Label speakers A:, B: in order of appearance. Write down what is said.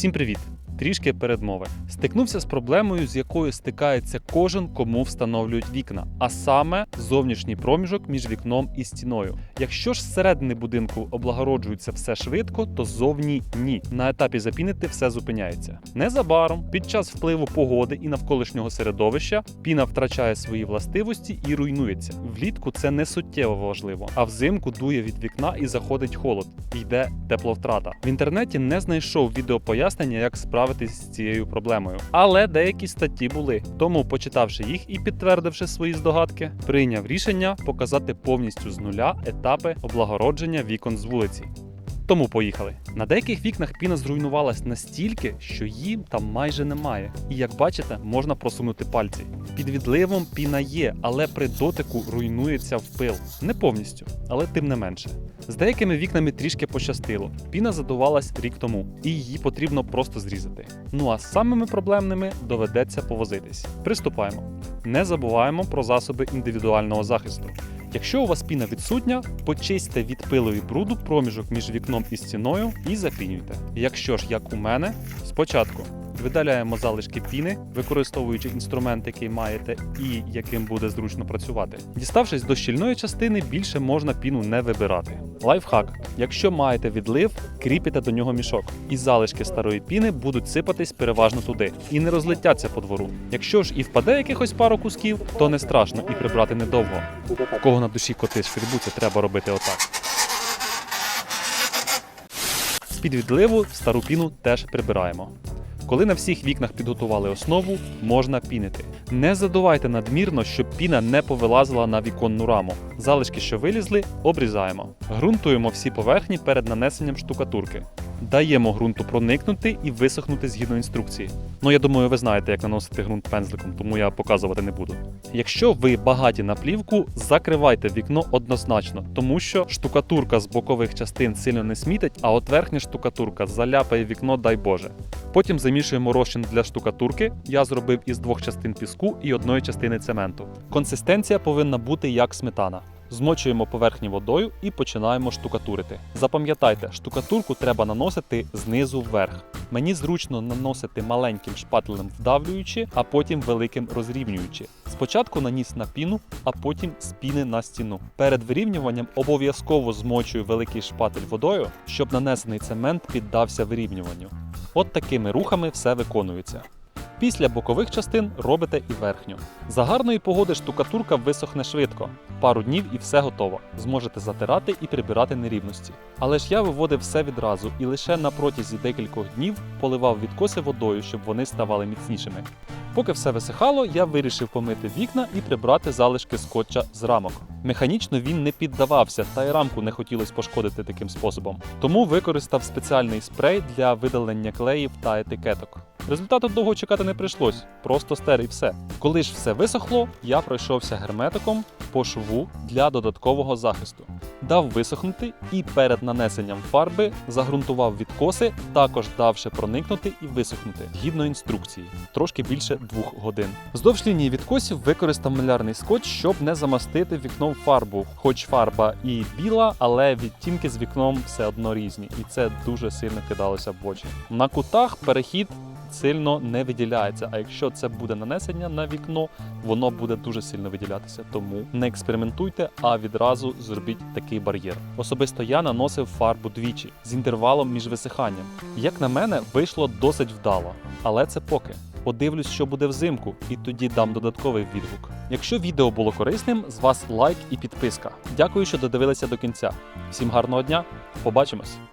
A: Всім привіт! Трішки передмови. Стикнувся з проблемою, з якою стикається кожен, кому встановлюють вікна, а саме зовнішній проміжок між вікном і стіною. Якщо ж зсередини будинку облагороджується все швидко, то зовні ні. На етапі запінити все зупиняється. Незабаром, під час впливу погоди і навколишнього середовища, піна втрачає свої властивості і руйнується. Влітку це не суттєво важливо, а взимку дує від вікна і заходить холод, йде тепловтрата. В інтернеті не знайшов відеопояснення, як справитись з цією проблемою. Але деякі статті були. Тому, почитавши їх і підтвердивши свої здогадки, прийняв рішення показати повністю з нуля етапи облагородження вікон з вулиці. Тому поїхали. На деяких вікнах піна зруйнувалась настільки, що її там майже немає. І як бачите, можна просунути пальці. Під відливом піна є, але при дотику руйнується в пил. Не повністю, але тим не менше. З деякими вікнами трішки пощастило. Піна задувалась рік тому, і її потрібно просто зрізати. Ну а з самими проблемними доведеться повозитись. Приступаємо. Не забуваємо про засоби індивідуального захисту. Якщо у вас піна відсутня, почистьте від пилу і бруду проміжок між вікном і стіною і запінюйте. Якщо ж, як у мене, спочатку видаляємо залишки піни, використовуючи інструмент, який маєте і яким буде зручно працювати. Діставшись до щільної частини, більше можна піну не вибирати. Лайфхак: якщо маєте відлив, кріпите до нього мішок, і залишки старої піни будуть сипатись переважно туди і не розлетяться по двору. Якщо ж і впаде якихось пару кусків, то не страшно і прибрати недовго. В кого на душі коти шкребуться, треба робити отак. З-під відливу стару піну теж прибираємо. Коли на всіх вікнах підготували основу, можна пінити. Не задувайте надмірно, щоб піна не повилазила на віконну раму. Залишки, що вилізли, обрізаємо. Грунтуємо всі поверхні перед нанесенням штукатурки. Даємо ґрунту проникнути і висохнути згідно інструкції. Ну я думаю, ви знаєте, як наносити ґрунт пензликом, тому я показувати не буду. Якщо ви багаті на плівку, закривайте вікно однозначно, тому що штукатурка з бокових частин сильно не смітить, а от верхня штукатурка заляпає вікно, дай Боже. Потім замішуємо розчин для штукатурки. Я зробив із двох частин піску і одної частини цементу. Консистенція повинна бути як сметана. Змочуємо поверхні водою і починаємо штукатурити. Запам'ятайте, штукатурку треба наносити знизу вверх. Мені зручно наносити маленьким шпателем вдавлюючи, а потім великим розрівнюючи. Спочатку наніс на піну, а потім з піни на стіну. Перед вирівнюванням обов'язково змочую великий шпатель водою, щоб нанесений цемент піддався вирівнюванню. От такими рухами все виконується. Після бокових частин робите і верхню. За гарної погоди штукатурка висохне швидко. Пару днів і все готово. Зможете затирати і прибирати нерівності. Але ж я виводив все відразу і лише на протязі декількох днів поливав відкоси водою, щоб вони ставали міцнішими. Поки все висихало, я вирішив помити вікна і прибрати залишки скотча з рамок. Механічно він не піддавався, та й рамку не хотілося пошкодити таким способом. Тому використав спеціальний спрей для видалення клеїв та етикеток. Результату довго чекати не прийшлось, просто стер і все. Коли ж все висохло, я пройшовся герметиком по шву для додаткового захисту. Дав висохнути і перед нанесенням фарби загрунтував відкоси, також давши проникнути і висохнути згідно інструкції, трошки більше двох годин. Вздовж лінії відкосів використав малярний скотч, щоб не замастити вікном фарбу. Хоч фарба і біла, але відтінки з вікном все одно різні, і це дуже сильно кидалося в очі. На кутах перехід сильно не виділяється. А якщо це буде нанесення на вікно, воно буде дуже сильно виділятися. Тому не експериментуйте, а відразу зробіть такий бар'єр. Особисто я наносив фарбу двічі з інтервалом між висиханням. Як на мене, вийшло досить вдало, але це поки. Подивлюсь, що буде взимку, і тоді дам додатковий відгук. Якщо відео було корисним, з вас лайк і підписка. Дякую, що додивилися до кінця. Всім гарного дня, побачимось!